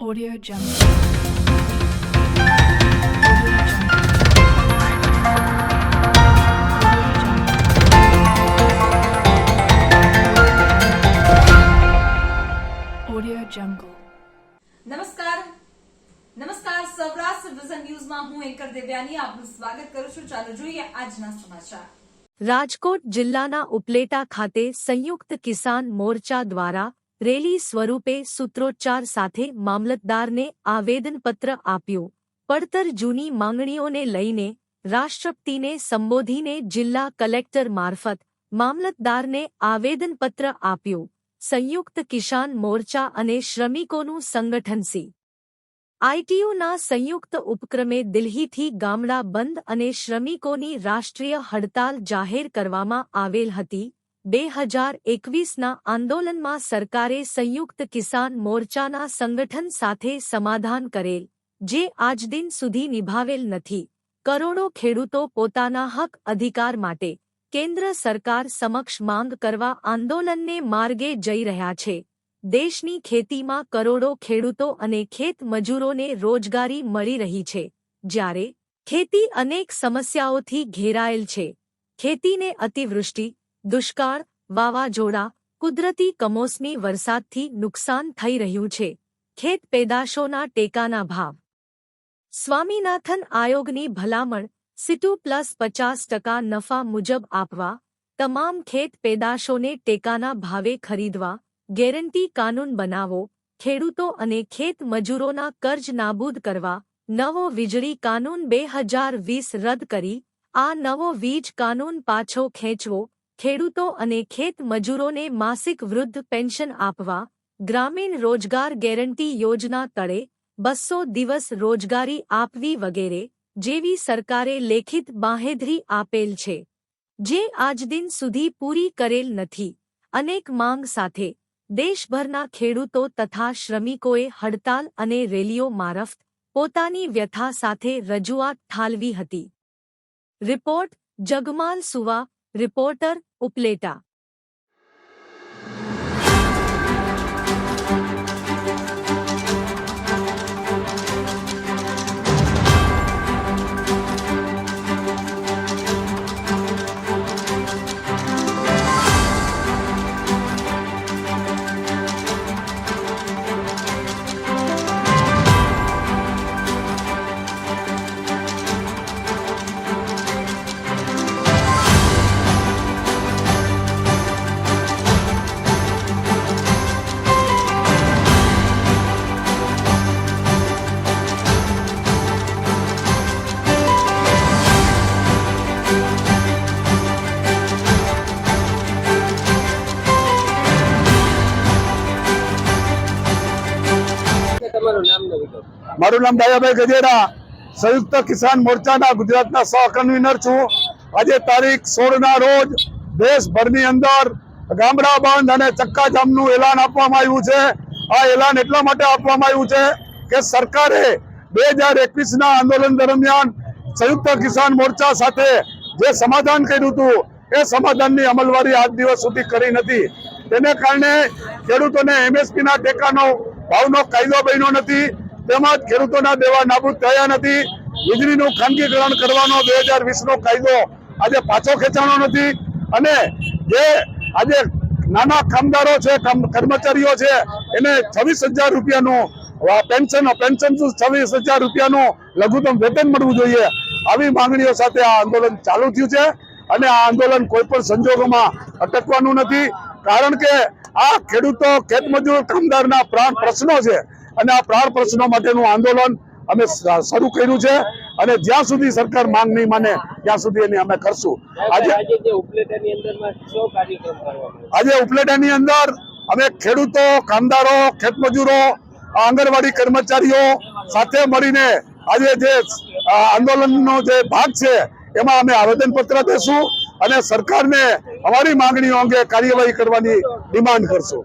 Audio Jungle. Audio Jungle. Audio Jungle. નમસ્કાર નમસ્કાર Saurashtra vision ન્યૂઝમાં હું એન્કર દેવ્યાની આપનું સ્વાગત કરું છું ચાલો જોઈએ આજના સમાચાર રાજકોટ જિલ્લાના ઉપલેટા ખાતે સંયુક્ત કિસાન મોરચા દ્વારા રેલી સ્વરૂપે સૂત્રોચ્ચાર સાથે મામલતદારને આવેદનપત્ર આપ્યું. પડતર જૂની માંગણીઓને લઈને રાષ્ટ્રપતિને સંબોધીને જિલ્લા કલેક્ટર મારફત મામલતદારને આવેદનપત્ર આપ્યું. સંયુક્ત કિસાન મોરચા અને શ્રમિકોનું સંગઠન સી. આઈટીયુના સંયુક્ત ઉપક્રમે દિલ્હીથી ગામડા બંધ અને શ્રમિકોની રાષ્ટ્રીય હડતાલ જાહેર કરવામાં આવેલ હતી. બે હજાર એકવીસના આંદોલનમાં સરકારે સંયુક્ત કિસાન મોરચાના સંગઠન સાથે સમાધાન કરેલ, જે આજદિન સુધી નિભાવેલ નથી. કરોડો ખેડૂતો પોતાના હક અધિકાર માટે કેન્દ્ર સરકાર સમક્ષ માંગ કરવા આંદોલનને માર્ગે જઈ રહ્યા છે. દેશની ખેતીમાં કરોડો ખેડૂતો અને ખેત મજૂરોને રોજગારી મળી રહી છે, જ્યારે ખેતી અનેક સમસ્યાઓથી ઘેરાયેલ છે. ખેતીને અતિવૃષ્ટિ દુષ્કાળ, વાવાઝોડા, કુદરતી કમોસમી વરસાદથી નુકસાન થઈ રહ્યું છે. ખેત પેદાશોના ટેકાના ભાવ. સ્વામીનાથન આયોગની ભલામણ સિટુ પ્લસ પચાસ ટકા નફા મુજબ આપવા, તમામ ખેત પેદાશોને ટેકાના ભાવે ખરીદવા, ગેરંટી કાનૂન બનાવો, ખેડૂતો અને ખેત મજૂરોના કર્જ નાબૂદ કરવા, નવો વીજળી કાનૂન બે હજાર વીસ રદ કરી, આ નવો વીજ કાનૂન પાછો ખેંચવો ખેડૂતો અને ખેત મજૂરોને માસિક વૃદ્ધ પેન્શન આપવા, ગ્રામીણ રોજગાર ગેરંટી યોજના તળે બસો દિવસ રોજગારી આપવી વગેરે, જેવી સરકારે લેખિત બાંહેધરી આપેલ છે. જે આજદિન સુધી પૂરી કરેલ નથી. અનેક માંગ સાથે, દેશભરના ખેડૂતો તથા શ્રમિકોએ હડતાલ અને રેલીઓ મારફત પોતાની વ્યથા સાથે રજૂઆત ઠાલવી હતી. રિપોર્ટ જગમાલ સુવા, રિપોર્ટર ઉપલેટા. મારું નામ ડાયાભાઈ ગજેરા સંયુક્ત કિસાન મોરચાના ગુજરાતના સહ કન્વીનર છું. આજે તારીખ સોળ ના રોજ દેશભરની અંદર ગામડા બંધ અને ચક્કાજામનું એલાન આપવામાં આવ્યું છે. આ એલાન એટલા માટે આપવામાં આવ્યું છે કે સરકારે બે હજાર એકવીસના આંદોલન દરમિયાન સંયુક્ત કિસાન મોરચા સાથે જે સમાધાન કર્યું હતું, એ સમાધાનની અમલવારી આજ દિવસ સુધી કરી નથી. તેને કારણે ખેડૂતોને એમએસપીના ટેકાનો ભાવનો કાયદો બન્યો નથી. તેમજ ખેડૂતોના દેવા નાબૂદ થયા નથી. વીજળીનું ખાનગીકરણ કરવાનો બે હજાર વીસનો કાયદો આજે પાછો ખેંચાણો નથી. અને જે આજે નાના કામદારો છે કર્મચારીઓ છે, એને છવ્વીસ હજાર રૂપિયાનું પેન્શન પેન્શન પેન્શન છવ્વીસ હજાર રૂપિયાનું લઘુત્તમ વેતન મળવું જોઈએ આવી માંગણીઓ સાથે આ આંદોલન ચાલુ થયું છે. અને આ આંદોલન કોઈ પણ સંજોગોમાં અટકવાનું નથી. કારણ કે આ ખેડૂતો, ખેતમજૂર, કામદારના પ્રાણ પ્રશ્નો છે. અને આ પ્રાણ પ્રશ્નો માટેનું આંદોલન અમે શરૂ કર્યું છે અને જ્યાં સુધી સરકાર માંગ નહીં માને ત્યાં સુધી એની અમે કરશું. આજે આજે ઉપલેટાની અંદર અમે ખેડૂતો કામદારો ખેતમજૂરો આંગણવાડી કર્મચારીઓ સાથે મળીને આજે જે આંદોલનનો જે ભાગ છે એમાં અમે આવેદનપત્ર દેશું અને સરકારને અમારી માંગણીઓ અંગે કાર્યવાહી કરવાની ડિમાન્ડ કરશું.